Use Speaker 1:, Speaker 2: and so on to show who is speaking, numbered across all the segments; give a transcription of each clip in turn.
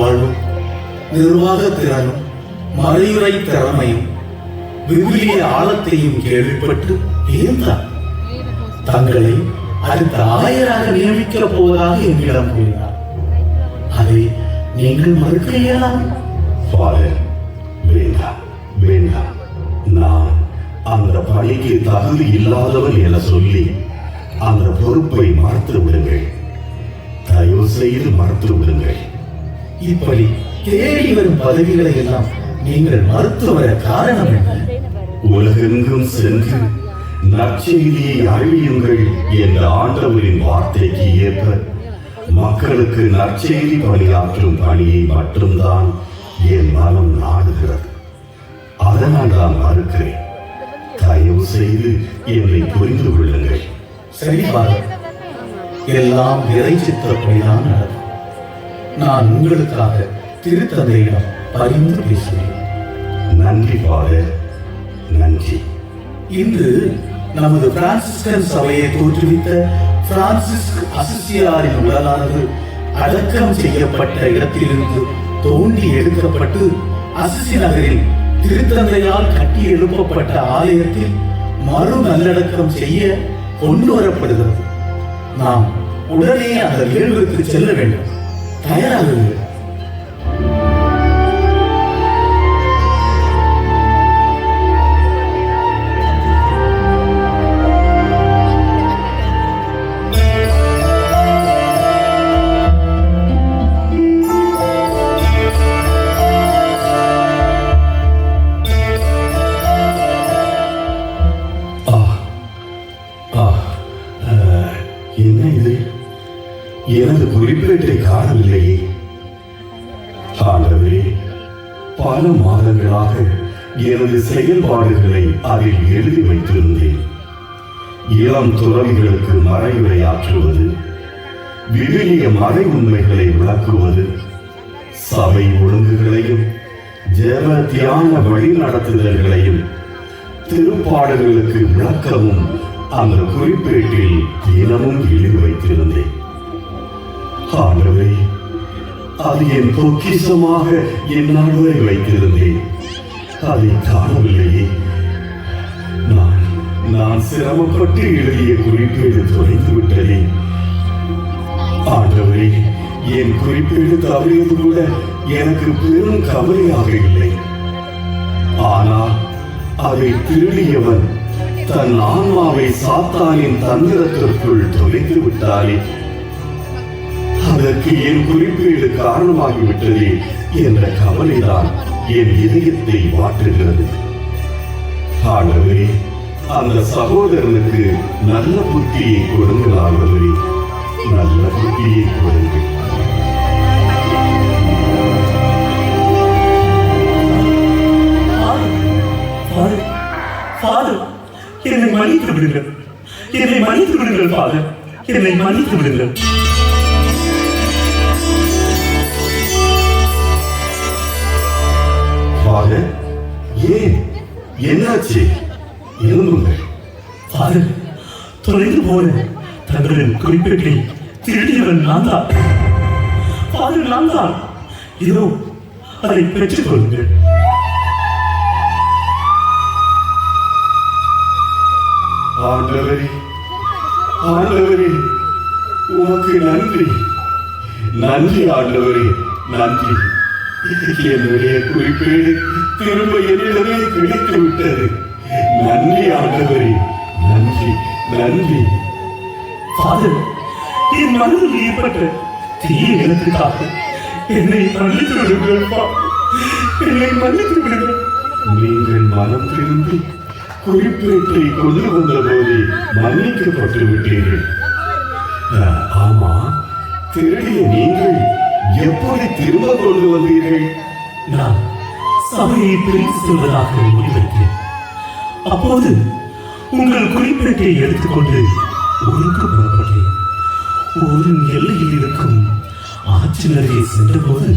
Speaker 1: வாழ்வும் நிர்வாக திறனும் மறையுறை திறமையும் விவிலிய ஆழத்தையும் கேள்விப்பட்டு வியந்தார். தங்களை அடுத்த ஆயராக நியமிக்கப் போவதாக எங்களிடம் கூறினார். அதை நீங்கள் மறுக்க இயலாம்
Speaker 2: ஃபாதர் வேண்டாம் வேண்டாம் நான் அந்த பணிக்கு தகுதி இல்லாதவர் என சொல்லி அந்த பொறுப்பை மறுத்து விடுங்கள் தயவு செய்து மறுத்து விடுங்கள்
Speaker 1: இப்படி தேடி வரும் பதவிகளை எல்லாம் நீங்கள் மறுத்து வர காரணம் என்ன?
Speaker 2: உலகெங்கும் சென்று நற்செய்தியை அறிவியுங்கள் என்ற ஆண்டவரின் வார்த்தைக்கு ஏற்ப மக்களுக்கு நற்செய்தி பணியாற்றும் பணியை மட்டும்தான் என் மனம் நாடுகிறது. அதனால் நான் மறுக்கிறேன். தயவு செய்து என்னை புரிந்து கொள்ளுங்கள்.
Speaker 1: சரி பாருங்கள். எல்லாம் இறை சித்தப்படிதான் நடக்கும். நான் உங்களுக்காக திருத்தந்தையிடம் பரிந்து பேசுகிறேன்.
Speaker 2: நன்றி ஃபாதர் நன்றி.
Speaker 1: இன்று நமது பிரான்சிஸ்கன் சபையை தோற்றுவித்த பிரான்சிஸ்க் அசிசியாரின் உடலானது அடக்கம் செய்யப்பட்ட இடத்திலிருந்து தோண்டி எடுக்கப்பட்டு அசிசி நகரில் திருத்தந்தையால் கட்டி எழுப்பப்பட்ட ஆலயத்தில் மறு நல்லடக்கம் செய்ய கொண்டு வரப்படுகிறது. நாம் உடனே அந்த நிகழ்வுக்கு செல்ல வேண்டும்.
Speaker 2: തയ്യാറാകുന്നത് எனது குறிப்பேட்டை காணவில்லையே ஆண்டவரே பல மாதங்களாக எனது செயல்பாடுகளை அதில் எழுதி வைத்திருந்தேன். இளம் துறவிகளுக்கு மறைவுரையாற்றுவது விவிலிய மறை உண்மைகளை விளக்குவது சபை ஒழுங்குகளையும் ஜெப தியான வழி நடத்துதல்களையும் திருப்பாடல்களுக்கு விளக்கமும் அந்த குறிப்பேட்டில் தினமும் எழுதி வைத்திருந்தேன். ஆண்டவரே அது என் பொக்கிஷமாக என்னால் வரை வைத்திருந்தேன் அதை காணவில்லையே. நான் நான் சிரமப்பட்டு எழுதிய குறிப்பேடு தொலைந்து விட்டதே. ஆண்டவரே என் குறிப்பேடு தவறியது கூட எனக்கு பெரும் கவலையாக இல்லை. ஆனால் அதை திருடியவன் தன் ஆன்மாவை சாத்தானின் தந்திரத்திற்குள் தொலைத்து விட்டாலே இதற்கு என் குறிப்பீடு காரணமாகிவிட்டதே என்ற கவலைதான் என் இதயத்தை மாற்றுகிறது ஆண்டவரே அந்த சகோதரனுக்கு நல்ல புத்தியை கொடுங்கள் ஆண்டவரே. நல்ல புத்தியை கொடுங்கள்.
Speaker 3: என்னை மன்னித்து விடுங்கள். என்னை மன்னித்து விடுங்கள் ஃபாதர் என்னை மன்னித்து விடுங்கள்.
Speaker 2: ஏன் என்னாச்சு? எழுந்துங்கள்
Speaker 3: ஃபாதர் தொலைந்து போன தங்களின் குறிப்பேட்டை திருடியவன் நான் தான். ஃபாதர் நான் தான். இதோ அதை பெற்றுக் கொள்ளுங்கள்.
Speaker 2: ஆண்டவரே ஆண்டவரே உமக்கு நன்றி. நன்றி ஆண்டவரே நன்றி. என்னுடைய குறிப்பேடு திரும்ப என்னிடமே கிடைத்து விட்டது நன்றி ஆண்டவரே. நன்றி நன்றி.
Speaker 3: ஃபாதர் என் மனதில் ஏற்பட்ட தீய எண்ணத்துக்காக என்னை மன்னித்து விடுங்கள் என்னை மன்னித்து விடுங்கள்.
Speaker 2: நீங்கள் மனம் திரும்பி குறிப்பேட்டை கொண்டு வந்த போது மன்னிக்கப்பட்டு விட்டீர்கள் ஆமா திருடிய நீங்கள் எப்படி திரும்ப கொண்டு வந்தீர்கள்?
Speaker 3: நான் சபையை பிரித்து செல்வதாக முடிவெடுத்தேன் அப்போது உங்கள் குறிப்பேட்டை எடுத்துக்கொண்டு ஒழுங்கு புறப்பட்டேன் ஒரு எல்லையில் இருக்கும் ஆட்சியரே சென்றபோது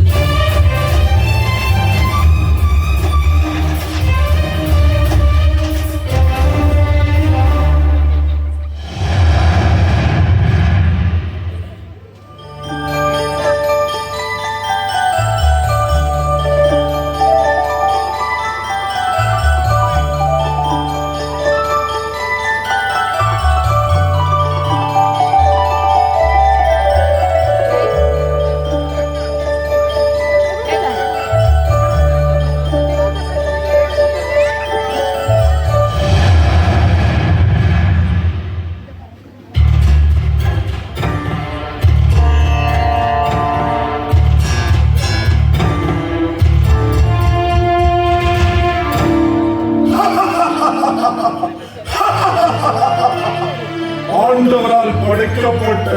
Speaker 3: ஆண்டவரால்
Speaker 4: படைக்கப்பட்ட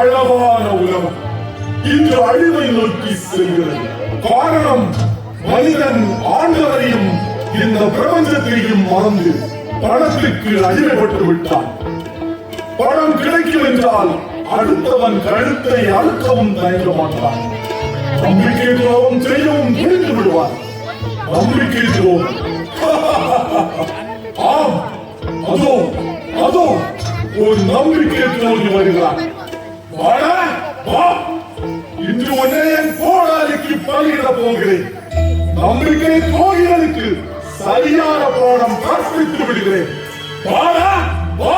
Speaker 4: அளவான உலகம் இன்று அழிவை நோக்கி செல்கிறது. காரணம் மனிதன் ஆண்டவரையும் இந்த பிரபஞ்சத்தையும் மறந்து பணத்திற்கு அடிமைப்பட்டு விட்டான். பணம் கிடைக்கும் என்றால் அடுத்தவன் கழுத்தை அழுத்தவும் தயங்க மாட்டான் நம்பிக்கை துரோகம் செய்யவும் புரிந்து விடுவான் நம்பிக்கை துரோகம் ஆம் அதோ அதோ ஒரு நம்பிக்கை துரோகி வருகிறான் இன்று உன்னை என் போராளிக்கு பலியிட போகிறேன். நம்பிக்கை தோழிகளுக்கு சரியான போனம் கற்பித்து விடுகிறேன். வாடா, வா.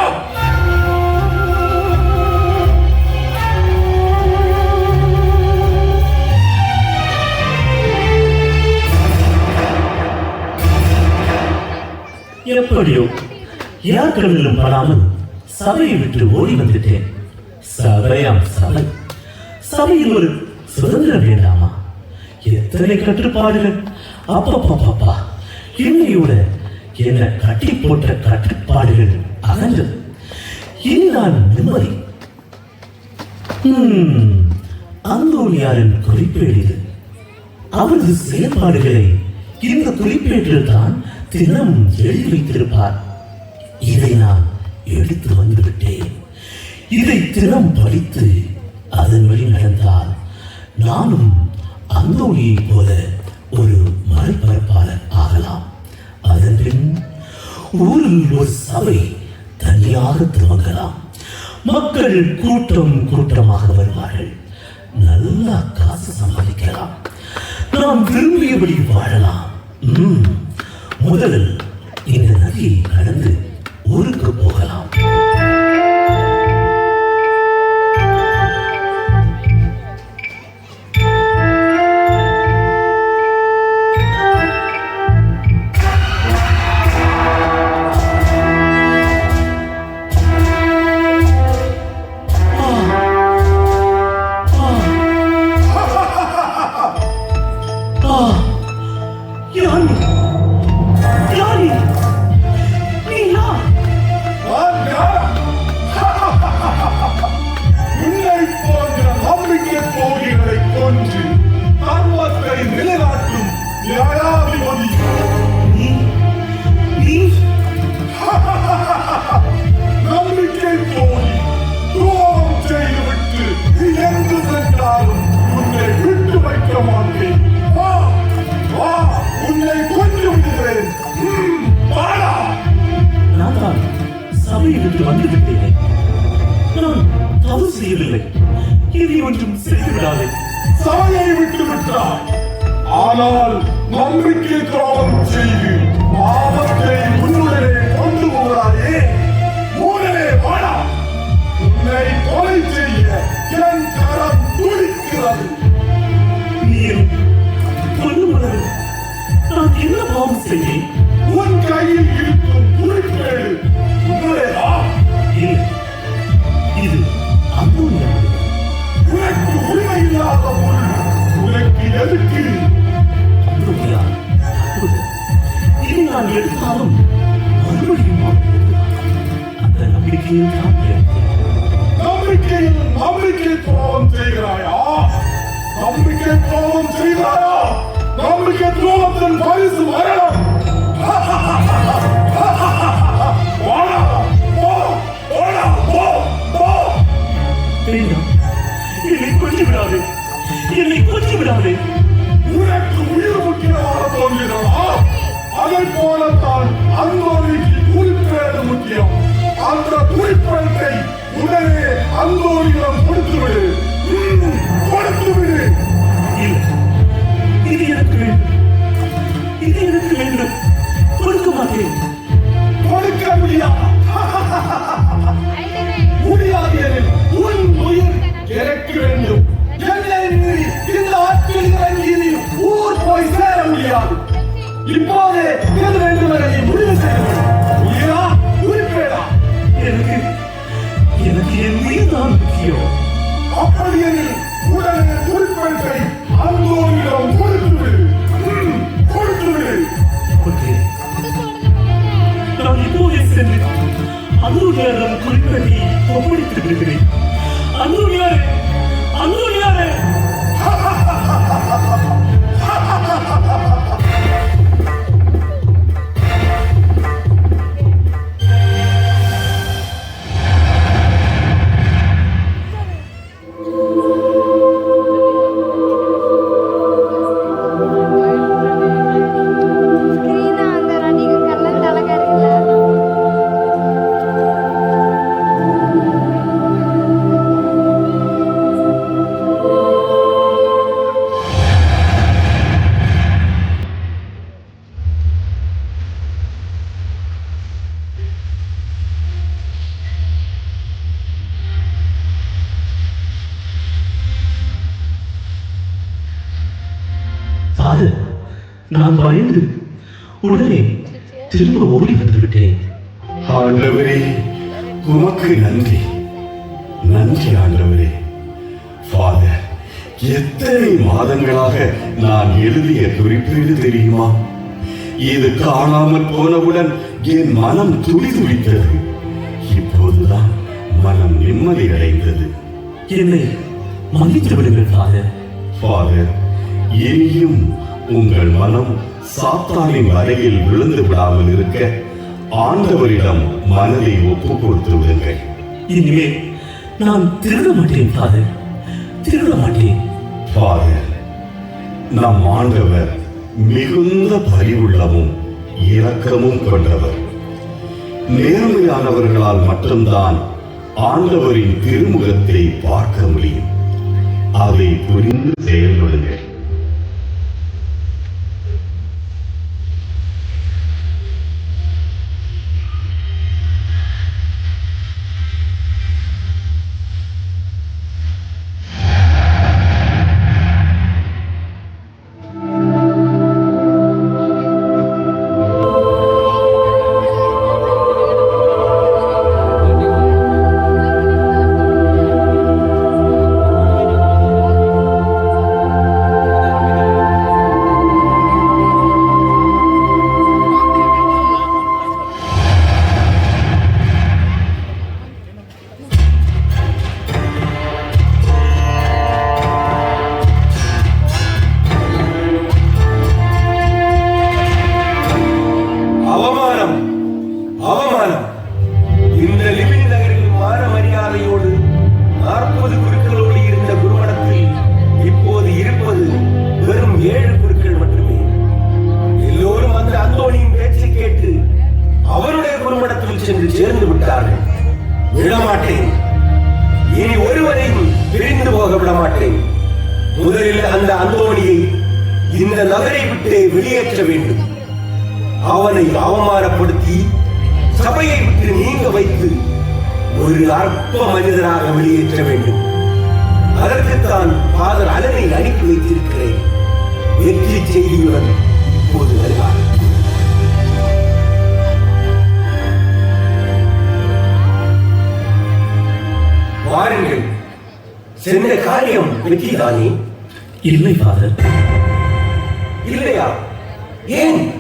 Speaker 3: எப்படியோ யார் கண்ணிலும் படாமல் சபையை விட்டு ஓடி வந்துட்டேன். சபையாம் சபை. சபையில் ஒரு சுதந்திரம் வேண்டாமா? எத்தனை கட்டுப்பாடுகள்? அப்பப்பப்பா என்னையோட என்ன கட்டி போட்ட கட்டுப்பாடுகள் அகன்றது இனி நான் நிம்மதி அந்தோனியாரின் குறிப்பேடு இது. அவரது செயல்பாடுகளை இந்த குறிப்பேட்டில் தான் தினம் எழுதி வைத்திருப்பார். இதை நான் எடுத்து வந்து விட்டேன் இதை தினம் படித்து அதன் வழி நடந்தால் நானும் அந்தோணியைப் போல ஒரு மறைப்பரப்பாளர் ஆகலாம். அதன் பின் ஊரில் ஒரு சபை தனியாக துவங்கலாம். மக்கள் கூட்டம் கூட்டமாக வருவார்கள். நல்லா காசு சம்பாதிக்கலாம். நாம் விரும்பியபடி வாழலாம். முதல் இந்த நதியை கடந்து ஊருக்கு போகலாம். சபையை விட்டு வந்து விட்டேன் நான் தவறு செய்யவில்லை. இனி ஒன்றும் செய்து விடாதே
Speaker 4: சபையை விட்டு விட்டார் ஆனால் நம்பிக்கை துரோகம் செய்து பாவத்தை உன்னுடனே கொண்டு போகிறாயே. மூடனே வாடா. உன்னை கொலை செய்ய என் கரம் துடிக்கிறது.
Speaker 3: நீர் கொல்லுமலர் நான் என்ன பாவம் செய்ய
Speaker 4: உன் கையில் இருக்கும் குறிப்பேடு. உன்னுடையதா
Speaker 3: இல்லை இது அந்தோனியாவுடைய
Speaker 4: உனக்கு உரிமை இல்லாத உனக்கு எதுக்கு?
Speaker 3: அந்தோனியா அற்புதம் நான் எடுத்தாலும் மறுபடியும் அந்த நம்பிக்கையில் தான்
Speaker 4: நம்பிக்கையில் நம்பிக்கை துரோகம் செய்கிறாயா? நம்பிக்கை துரோகம் செய்கிறாயா? நம்பிக்கை துரோகத்தின் பரிசு
Speaker 3: வரலாம். விடாதே.
Speaker 4: உனக்கு உயிர் முக்கியமாக தோன்றினதா அதை போலத்தான் அந்தோனிக்கு குறிப்பேடு முக்கியம். அந்த குறிப்பேட்டை உடனே அந்தோனியிடம் கொடுத்து விடு
Speaker 3: இல்லை. இது எனக்கு
Speaker 4: என்றால் இப்போது இருந்து வேண்டும் என முடிவு செய்யா உயிர்ப்பேடா
Speaker 3: எனக்கு எனக்கு என் உயிர் தான் முக்கியம்.
Speaker 4: அப்படியெனில் உடனே உறுப்பினத்தை அந்தோனிடம் கொடுத்துவிடு
Speaker 3: கொடுத்துவிடு நான் இப்போதே சென்று அந்தோனியாரிடம் குறிப்பதை ஒப்படைத்து விடுகிறேன் அந்தோனியாரே அந்தோனியாரே ha ha ha ha ha ha ha ha ha ha பயந்து உடனே திரும்ப ஓடி வந்து விட்டேன்.
Speaker 2: ஆண்டவரே உமக்கு நன்றி. நன்றி ஆண்டவரே. ஃபாதர் எத்தனை மாதங்களாக நான் எழுதிய குறிப்பீடு தெரியுமா? இது காணாமல் போனவுடன் என் மனம் துடி துடித்தது இப்போதுதான் மனம் நிம்மதி அடைந்தது.
Speaker 3: என்னை மன்னித்து விடுங்கள் ஃபாதர்
Speaker 2: ஃபாதர் இனியும் உங்கள் மனம் சாத்தானின் வலையில் விழுந்து விடாமல் இருக்க ஆண்டவரிடம் மனதை ஒப்பு கொடுத்து விடுங்கள்.
Speaker 3: இனிமேல் நான் திருட மாட்டேன் ஃபாதர் திருட மாட்டேன்.
Speaker 2: ஃபாதர் நம் ஆண்டவர் மிகுந்த பரிவுள்ளமும் இரக்கமும் கொண்டவர். நேர்மையானவர்களால் மட்டும்தான் ஆண்டவரின் திருமுகத்தை பார்க்க முடியும். அதை புரிந்து செயல்படுங்கள்.
Speaker 5: செய்தியுடன் இப்போது வருவார். வாருங்கள். சென்ற காரியம் வெற்றிதானே?
Speaker 3: இல்லை ஃபாதர்
Speaker 5: இல்லையா? ஏன்?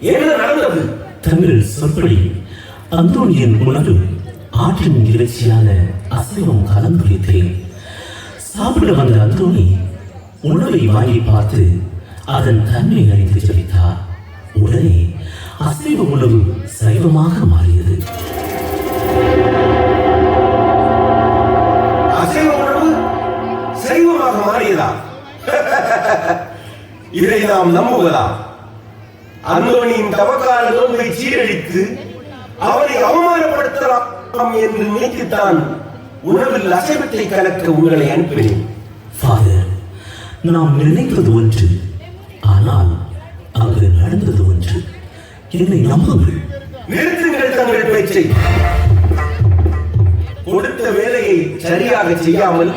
Speaker 5: என்ன நடந்தது?
Speaker 3: தங்கள் சொற்படி அந்தோணியின் உணவு ஆற்றின் இறைச்சியான அசைவம் கலந்துரைத்தேன். சாப்பிட வந்த அந்தோணி உணவை வாங்கி பார்த்து அதன் தன்மை அறிந்து ஜபித்தார். உடனே அசைவ உணவு சைவமாக மாறியது.
Speaker 5: அசைவ உணவு சைவமாக மாறியதா? இதை நாம் நம்புவதா? அந்தோனியின் தவக்கால நோன்பை சீரழித்து அவனை அவமானப்படுத்தலாம் என்று நினைத்துத்தான் உணவில் அசைவத்தை கலக்க உங்களை அனுப்பினேன்.
Speaker 3: ஃபாதர் நாம் நினைத்தது ஒன்று. ஆனால் அங்கு நடந்தது ஒன்று. என்னை நம்புங்கள்.
Speaker 5: நிறுத்துங்கள் தங்கள் பேச்சை. கொடுத்த வேலையை சரியாக செய்யாமல்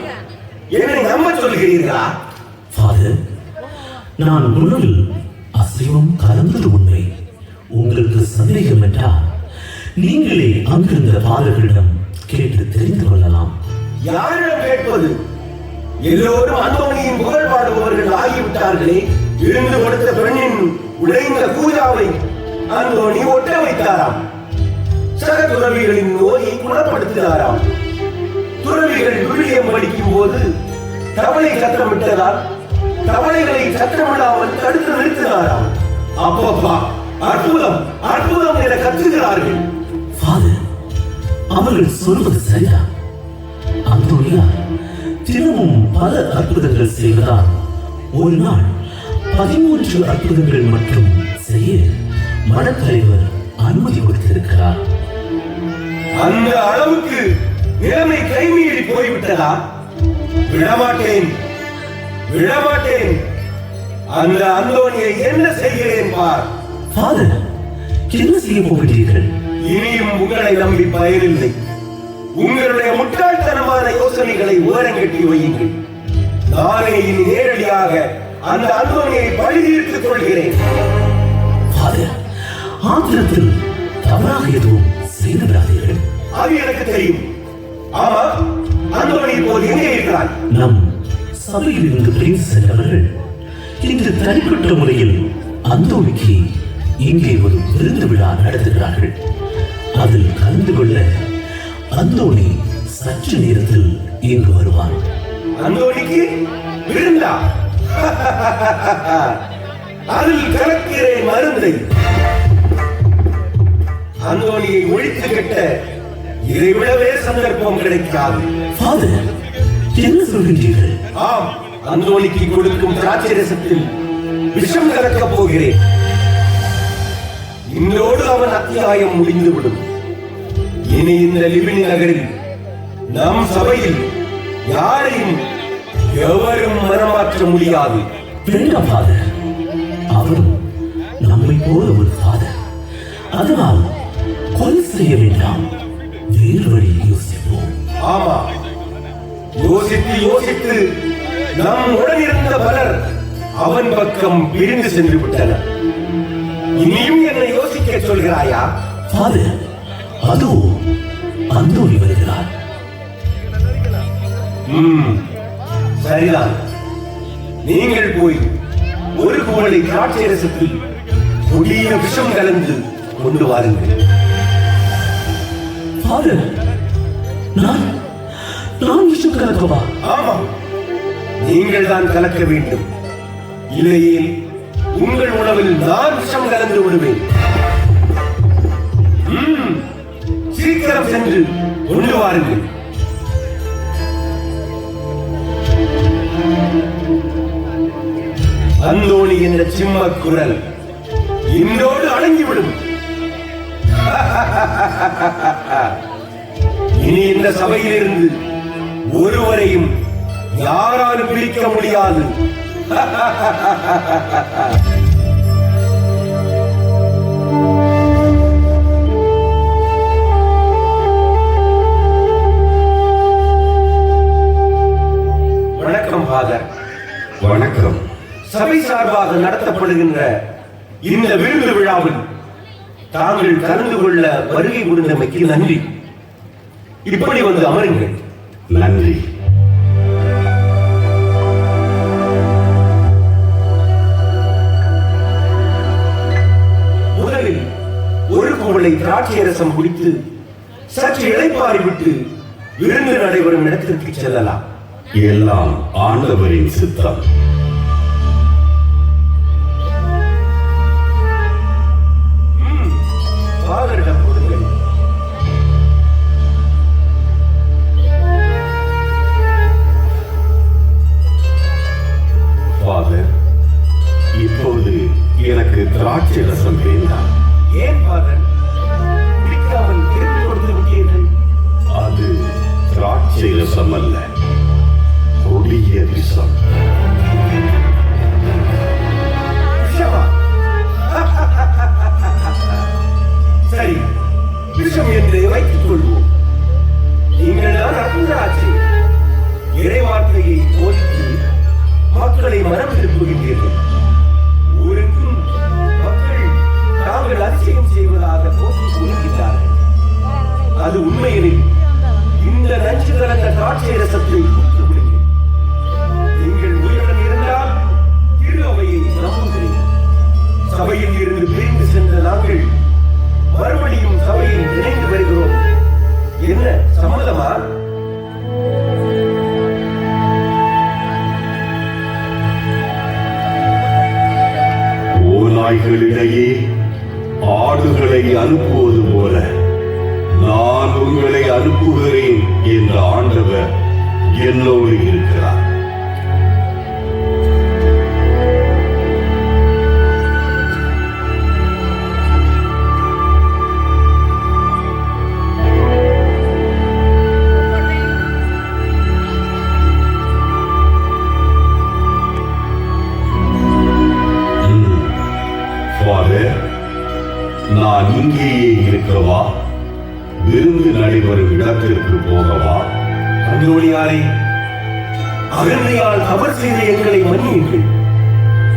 Speaker 5: என்னை நம்ப சொல்கிறீர்களா?
Speaker 3: ஃபாதர் நான் உணவில் அசைவம் கலந்தது உண்மை. உங்களுக்கு சந்தேகம் என்றால் நீங்களே அங்கிருந்த ஃபாதர்களிடம் கேட்டு தெரிந்து கொள்ளலாம்.
Speaker 5: யாரிடம் கேட்பது? எல்லோரும் அந்தோணியின் புகழ் பாடுபவர்கள் ஆகிவிட்டார்களே. இருந்து கொடுத்த பெண்ணின் உடைந்த பூஜாவை அந்தோணி ஒட்ட வைத்தாராம். சக துறவிகளின் நோயை குணப்படுத்தினாராம் துறவிகள் விவிலியம் படிக்கும் போது தவளை சத்தமிட்டதால் தவளைகளை சத்தமிடாமல் தடுத்து நிறுத்தினாராம் அப்பப்பா அற்புதம் அற்புதம் என கத்துகிறார்கள்.
Speaker 3: அவர்கள் சொல்வது சரிதான் அந்தோனியா தினமும் பல அற்புதங்கள் செய்வதால் ஒரு நாள் பதிமூன்று அற்புதங்கள் மட்டும் செய்ய மடத்தலைவர் அனுமதி கொடுத்திருக்கிறார்.
Speaker 5: அந்த அளவுக்கு நிலைமை கைமீறி போய்விட்டதா? விடமாட்டேன் விடமாட்டேன். அந்த அந்தோனியை என்ன செய்கிறேன் பார்?
Speaker 3: ஃபாதர் என்ன செய்ய போகிறீர்கள்?
Speaker 5: இனியும் உங்களை நம்பி பயனில்லை. உங்களுடைய முட்டாள்தனமான யோசனைகளை ஓரங்கட்டி வையுங்கள். நானே இனி நேரடியாக அந்த அந்தோனியை பழி தீர்த்துக் கொள்கிறேன்.
Speaker 3: ஃபாதர் ஆத்திரத்தில் தவறாக எதுவும் செய்து விடாதீர்கள்
Speaker 5: அது எனக்கு தெரியும். ஆமா அந்தோனி இப்போது எங்கே இருக்கிறான்
Speaker 3: நம் சபையில் இருந்து பிரிந்து சென்றவர்கள் இன்று தனிப்பட்ட முறையில் அந்தோணிக்கு இங்கே ஒரு விருந்து விழா நடத்துகிறார்கள். அதில் கலந்து கொள்ள அந்தோணி சற்று நேரத்தில் இங்கு வருவான்.
Speaker 5: அந்தோனிக்கு விருந்தா? அதில் கலக்கிறேன் மருந்தை. அந்தோனியை ஒழித்து கட்ட இதை விடவே சந்தர்ப்பம் கிடைக்காது.
Speaker 3: என்ன சொல்கின்றீர்கள்?
Speaker 5: ஆம் அந்தோனிக்கு கொடுக்கும் திராட்சை ரசத்தில் விஷம் கலக்கப் போகிறேன். இன்றோடு அவன் அத்தியாயம் முடிந்துவிடும். இனி இந்த லிபினி நகரில் நம் சபையில் யாரையும் எவரும் மனமாற்ற முடியாது.
Speaker 3: வேண்டாம் ஃபாதர் அவரும் நம்மை போல ஒரு ஃபாதர் அதனால் கொலை செய்ய வேண்டாம். வேறு வழியில் யோசிப்போம்.
Speaker 5: ஆமா. யோசித்து யோசித்து நம் உடன் இருந்த பலர் அவன் பக்கம் பிரிந்து சென்று விட்டனர் இனியும் என்னை யோசிக்க சொல்கிறாயா?
Speaker 3: ஃபாதர் அதோ அந்தோணி வருகிறார்.
Speaker 5: ம், சரிதான். நீங்கள் போய் ஒரு குவளை திராட்சை ரசத்தில் கொடிய விஷம் கலந்து கொண்டு வாருங்கள்.
Speaker 3: ஃபாதர் நான் நான் விஷம் கலக்கவா?
Speaker 5: ஆமாம் நீங்கள் தான் கலக்க வேண்டும். இல்லையே உங்கள் உணவில் நான் விஷம் கலந்து விடுவேன். சீக்கிரம் சென்று கொண்டு வாருங்கள். அந்தோணி என்ற சிம்ம குரல். இன்றோடு அடங்கிவிடும். இனி இந்த சபையிலிருந்து ஒருவரையும் யாராலும் பிரிக்க முடியாது. வணக்கம் ஃபாதர்.
Speaker 2: வணக்கம்.
Speaker 5: சபை சார்பாக நடத்தப்படுகின்ற இந்த விருந்து விழாவில் தாங்கள் கலந்து கொள்ள வருகை புரிந்தமைக்கு நன்றி. இப்படி வந்து அமருங்கள்.
Speaker 2: நன்றி.
Speaker 5: முதலில் ஒரு குவளை திராட்சை ரசம் குடித்து சற்று இளைப்பாறி விட்டு விருந்து நடைபெறும் இடத்திற்கு செல்லலாம்.
Speaker 2: எல்லாம் ஆண்டவரின் சித்தம்.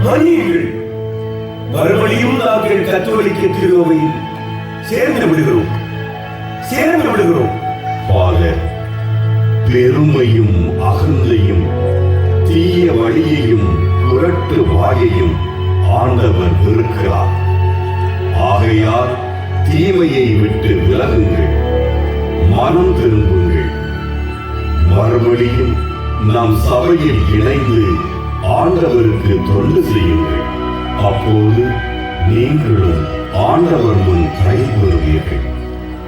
Speaker 5: மன்னியுங்கள்.
Speaker 6: மறுபடியும் நாங்கள் கத்தோலிக்க திருவை சேர்ந்து விடுகிறோம். சேர்ந்து விடுகிறோம்.
Speaker 2: ஃபாதர் பெருமையும் அகந்தையும் தீய வழியையும் புரட்டு வாயையும் ஆண்டவர் வெறுக்கிறார். ஆகையால் தீமையை விட்டு விலகுங்கள். மனம் திரும்புங்கள். மறுபடியும் நாம் சபையில் இணைந்து ஆண்டவருக்கு தொண்டு செய்யுங்கள். அப்போது நீங்களும் ஆண்டவர் முன் கைகூறுவீர்கள்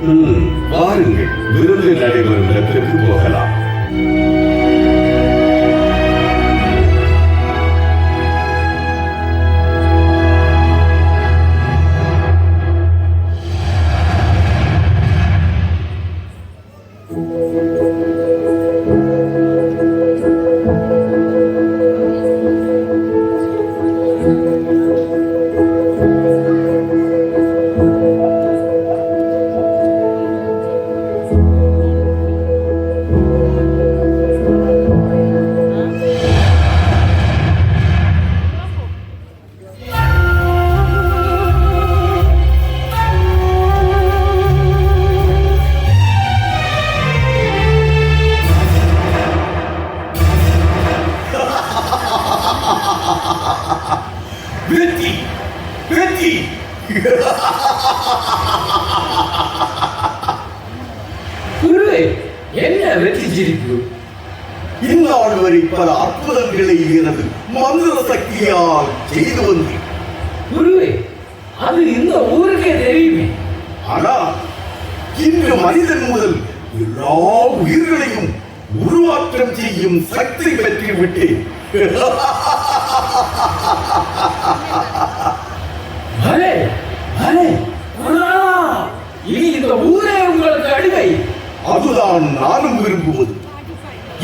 Speaker 2: ம், வாருங்கள். விருந்து நடைபெறும் இடத்திற்கு போகலாம்.
Speaker 6: மனிதன் முதல் எல்லா உயிர்களையும் உருமாற்றம் செய்யும் சக்தி பெற்று விட்டேன்
Speaker 7: பலே குருநாதா, இனி இந்த ஊரே உங்களுக்கு அடிமை.
Speaker 6: அதுதான் நானும் விரும்புவது.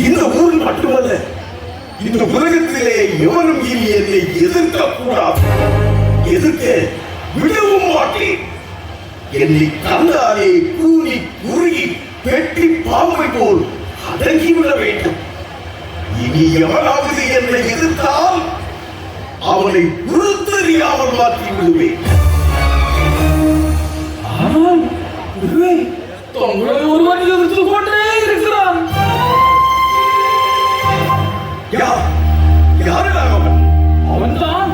Speaker 6: இந்த ஊர் மட்டுமல்ல இந்த உலகத்திலே எவரும் இனி என்னை எதிர்க்க கூடாது எதிர்க்க விடவும் மாட்டேன். என்னை கண்டாலே கூனி குறுகி வெட்டி பாம்பை போல் அடங்கிவிட வேண்டும். இனி எவனாவது என்னை எதிர்த்தால் அவனை உருத்தறியாமல் மாற்றி விடுவேன்.
Speaker 7: ஆனால் தங்களை ஒருவன் எதிர்த்து கொண்டே இருக்கிறான்
Speaker 6: யார் அவன்?
Speaker 7: அவன்தான்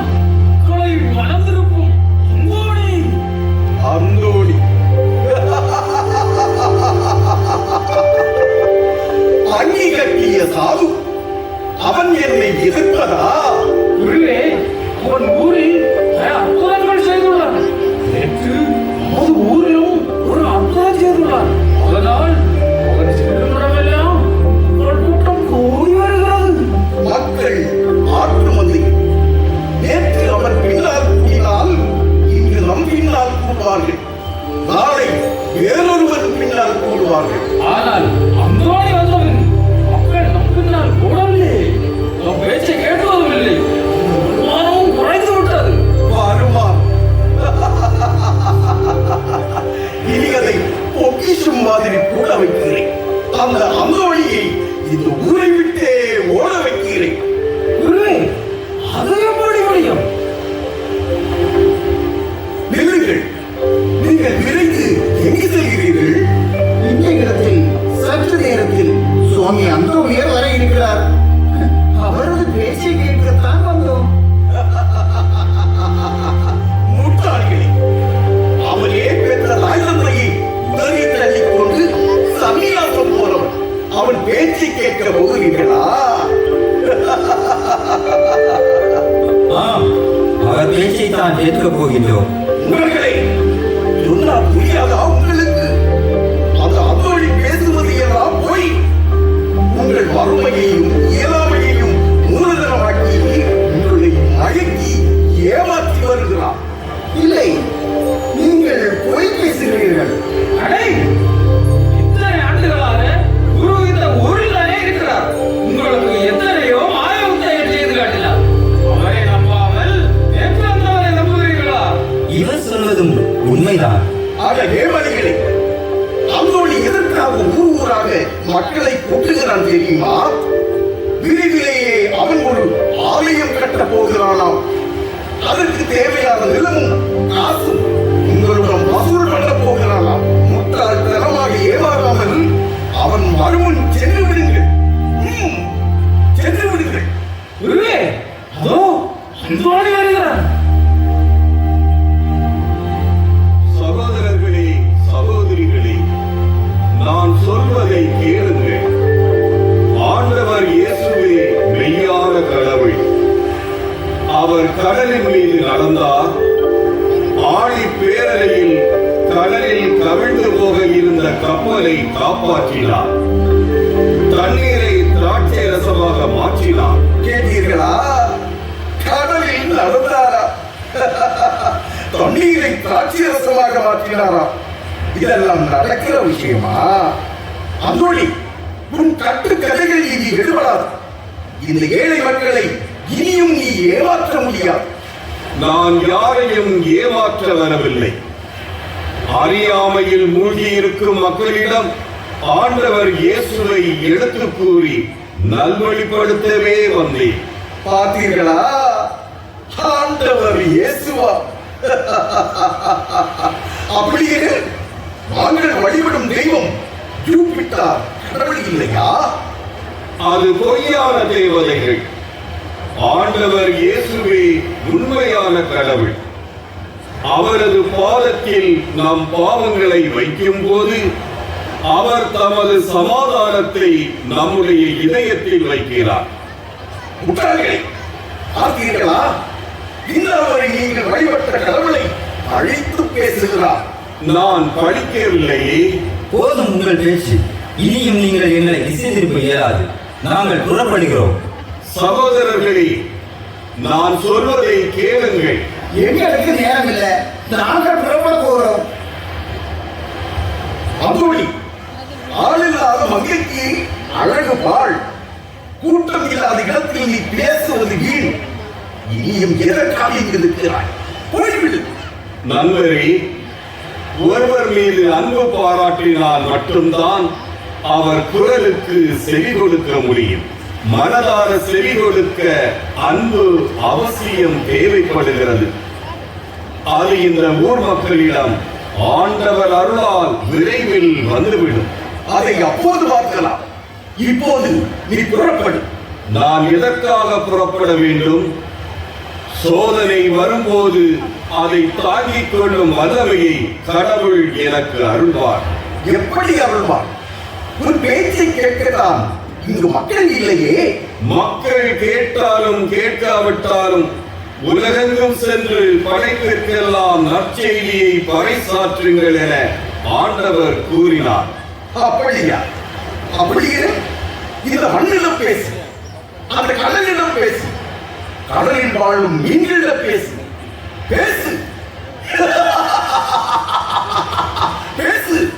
Speaker 2: போக கப்பலை காப்பாற்றினார். தண்ணீரை திராட்சை ரசமாக மாற்றினார்.
Speaker 6: கேட்டீர்களா? கடலில் நடந்தாரா? தண்ணீரை திராட்சை ரசமாக மாற்றினாரா? இதெல்லாம் நடக்கிற விஷயமா? அந்தோழி உன் கட்டு கதைகள் இனி எடுபடாது. இந்த ஏழை மக்களை இனியும் நீ ஏமாற்ற முடியாது.
Speaker 2: நான் யாரையும் ஏமாற்ற வரவில்லை. அறியாமையில் மூழ்கியிருக்கும் மக்களிடம் ஆண்டவர் இயேசுவை எடுத்து கூறி நல்வழிப்படுத்தவே வந்தேன்.
Speaker 6: பார்த்தீர்களா? ஆண்டவர் இயேசுவா. அப்படியே நாங்கள் வழிபடும் தெய்வம் ஜூபிட்டார். கடவுள் இல்லையா?
Speaker 2: அது பொய்யான தேவதைகள். ஆண்டவர் இயேசுவே உண்மையான கடவுள். அவரது பாதத்தில் நம் பாவங்களை வைக்கும் போது அவர் தமது சமாதானத்தை நம்முடைய இதயத்தில் வைக்கிறார்.
Speaker 6: முட்டாள்களே பார்த்தீர்களா இந்தவரை நீங்கள் வழிபட்ட கடவுளை அழித்து பேசுகிறார்.
Speaker 2: நான் படிக்கவில்லையே
Speaker 8: போதும் உங்கள் பேச்சு. இனியும் நீங்கள் எங்களை திசை திருப்ப இயலாது. நாங்கள் புறப்படுகிறோம்.
Speaker 2: சகோதரர்களே நான் சொல்வதை கேளுங்கள்.
Speaker 9: எங்களுக்கு நேரம் இல்லை நாங்கள் புறப்பட போகிறோம்
Speaker 6: அந்தோணி. ஆளில்லாத மகிழ்ச்சி அழகு பால். கூட்டம் இல்லாத இடத்தில் நீ பேசுவது வீண். இனியும் எதற்காக இங்கு இருக்கிறாய் போய்விடு.
Speaker 2: நண்பரே ஒருவர் மீது அன்பு பாராட்டினால் மட்டும்தான் அவர் குரலுக்கு செவி கொடுக்க முடியும். மனதார செவி கொடுக்க அன்பு அவசியம் தேவைப்படுகிறது. அது இந்த ஊர் மக்களிடம் ஆண்டவர் அருளால் விரைவில் வந்துவிடும்.
Speaker 6: அதை அப்போது பார்க்கலாம். இப்போது நீ புறப்படு.
Speaker 2: நான் எதற்காக புறப்பட வேண்டும்? சோதனை வரும்போது அதை தாங்கிக் கொள்ளும் வல்லமையை கடவுள் எனக்கு அருள்வார்.
Speaker 6: எப்படி அருள்வார்? உன் பேச்சை கேட்கத்தான் இங்கு மக்கள் இல்லையே.
Speaker 2: மக்கள் கேட்டாலும் கேட்காவிட்டாலும் உலகெங்கும் சென்று படைப்பிற்கெல்லாம் நற்செய்தியை பறைசாற்றுங்கள் என ஆண்டவர் கூறினார்.
Speaker 6: அப்படியா? அப்படியே? இந்த மண்ணிடம் பேசு. அந்த கடலிடம் பேசு. கடலில் வாழும் மீன்களிடம் பேசு. பேசு. பேசு.